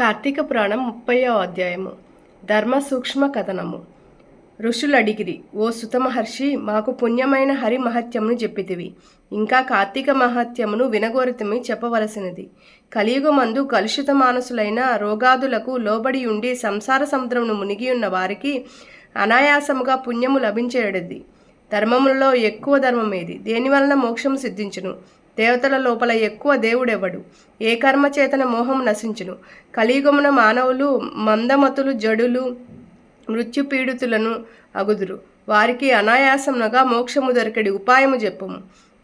కార్తీక పురాణం ముప్పయో అధ్యాయము. ధర్మ సూక్ష్మ కథనము. ఋషులడిగిరి ఓ సుత మహర్షి మాకు పుణ్యమైన హరి మహత్యమును చెప్పితివి. ఇంకా కార్తీక మహత్యమును వినగోరితమి చెప్పవలసినది. కలియుగమందు కలుషిత మానసులైన రోగాదులకు లోబడి ఉండి సంసార సముద్రమును మునిగి ఉన్న వారికి అనాయాసముగా పుణ్యము లభించేయడది. ధర్మములలో ఎక్కువ ధర్మం ఏది దేని వలన మోక్షము సిద్ధించును? దేవతల లోపల ఎక్కువ దేవుడెవడు? ఏ కర్మ చేతన మోహం నశించును? కలియుగమున మానవులు మందమతులు జడులు మృత్యుపీడితులను అగుదురు. వారికి అనాయాసమునగా మోక్షము దొరికడి ఉపాయము చెప్పుము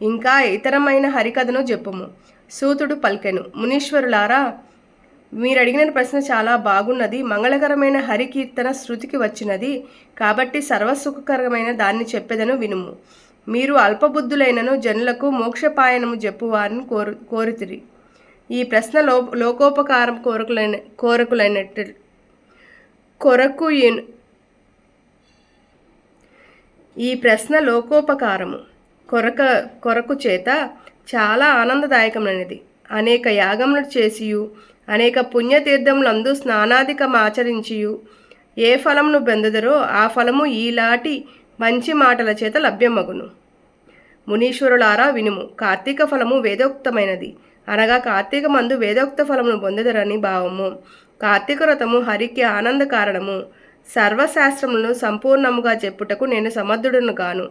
ఇంకా ఇతరమైన హరికథను చెప్పుము సూతుడు పల్కెను. మునీశ్వరులారా మీరు అడిగిన ప్రశ్న చాలా బాగున్నది. మంగళకరమైన హరికీర్తన శృతికి వచ్చినది. కాబట్టి సర్వసుఖకరమైన దాన్ని చెప్పెదను వినుము. మీరు అల్పబుద్ధులైనను జనులకు మోక్షపాయనము చెప్పువారిని కోరు కోరితిరి. ఈ ప్రశ్న లో లోకోపకారం కోరకులైన కోరకులైనట్టు కొరకు ఈ ప్రశ్న లోకోపకారము. కొరక కొరకు చేత చాలా ఆనందదాయకమైనది. అనేక యాగములు చేసియు అనేక పుణ్యతీర్థములందు స్నానాధికం ఆచరించియు ఏ ఫలమును బెందుదరో ఆ ఫలము ఈలాటి మంచి మాటల చేత లభ్యమగును. మునీశ్వరులారా వినుము కార్తీక ఫలము వేదోక్తమైనది. అనగా కార్తీక మందు వేదోక్త ఫలమును పొందదరని భావము. కార్తీక వ్రతము హరికి ఆనంద కారణము. సర్వశాస్త్రములను సంపూర్ణముగా చెప్పుటకు నేను సమర్థుడును గాను.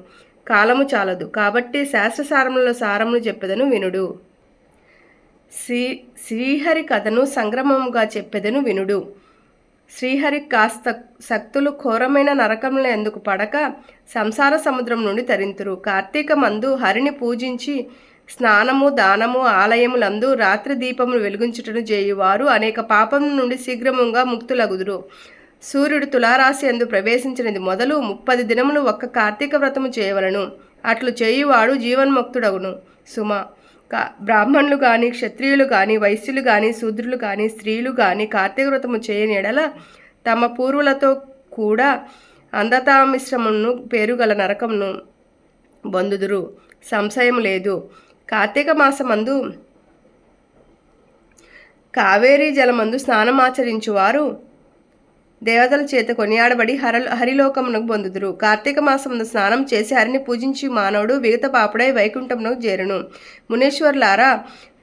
కాలము చాలదు కాబట్టి శాస్త్రసారముల సారమును చెప్పెదను వినుడు. శ్రీ శ్రీహరి కథను సంగ్రమముగా చెప్పెదను వినుడు. శ్రీహరి కాస్త శక్తులు ఘోరమైన నరకముల ఎందుకు పడక సంసార సముద్రం నుండి తరింతురు. కార్తీక మందు హరిని పూజించి స్నానము దానము ఆలయములందు రాత్రి దీపములు వెలిగించుటను చేయువారు అనేక పాపం నుండి శీఘ్రముగా ముక్తులగుదురు. సూర్యుడు తులారాశి ఎందు ప్రవేశించినది మొదలు ముప్పది దినములు ఒక్క కార్తీక వ్రతము చేయవలను. అట్లు చేయువాడు జీవన్ముక్తుడగును. సుమ బ్రాహ్మణులు కానీ క్షత్రియులు కానీ వైశ్యులు కానీ శూద్రులు కానీ స్త్రీలు కానీ కార్తీక వ్రతము చేయని ఎడల తమ పూర్వులతో కూడా అంధతామిశ్రమును పేరుగల నరకమును బొందుదురు. సంశయం లేదు. కార్తీక మాసమందు కావేరీ జలమందు స్నానమాచరించువారు. దేవతల చేత కొనియాడబడి హర హరిలోకమునకు పొందుదురు. కార్తీక మాసమున స్నానం చేసి హరిని పూజించి మానవుడు విగత పాపుడై వైకుంఠమునకు చేరును. మునీశ్వర్లారా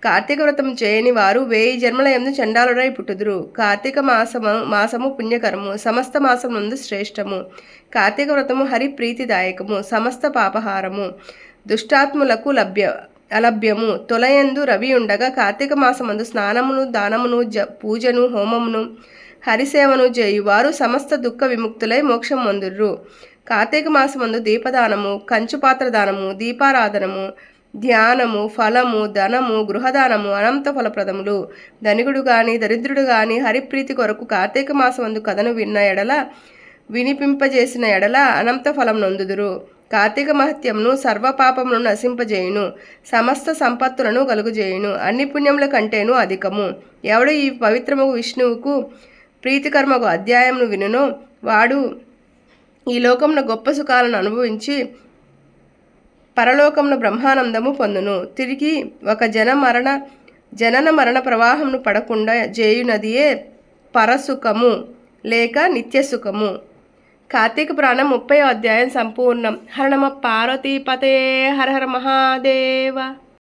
కార్తీక వ్రతం చేయని వారు వేయి జన్మల ఎందు చండాలుడై పుట్టుదురు. కార్తీక మాసము మాసము పుణ్యకరము సమస్త మాసమునందు శ్రేష్టము. కార్తీక వ్రతము హరి ప్రీతిదాయకము సమస్త పాపహారము. దుష్టాత్ములకు లభ్య అలభ్యము. తొలయందు రవి ఉండగా కార్తీక మాసమందు స్నానమును దానమును జ పూజను హోమమును హరిసేవను చేయువారు సమస్త దుఃఖ విముక్తులై మోక్షం పొందుర్రు. కార్తీక మాసమందు దీపదానము కంచుపాత్ర దానము దీపారాధనము ధ్యానము ఫలము ధనము గృహదానము అనంత ఫలప్రదములు. ధనికుడు గాని దరిద్రుడు గాని హరిప్రీతి కొరకు కార్తీక మాసమందు కథను విన్న ఎడల వినిపింపజేసిన ఎడల అనంత ఫలం నొందుదురు. కార్తీక మహత్యమును సర్వపాపమును నశింపజేయును సమస్త సంపత్తులను కలుగుజేయును అన్ని పుణ్యముల కంటేను అధికము. ఎవడు ఈ పవిత్రము విష్ణువుకు ప్రీతికర్మకు అధ్యాయంను వినును. వాడు ఈ లోకంలో గొప్ప సుఖాలను అనుభవించి పరలోకమును బ్రహ్మానందము పొందును. తిరిగి ఒక జన మరణ జనన మరణ ప్రవాహంను పడకుండా చేయునదియే పరసుఖము లేక నిత్యసుఖము. కార్తీక ప్రాణం ముప్పై అధ్యాయం సంపూర్ణం. హరణమ పార్వతీపతే హర హర మహాదేవ.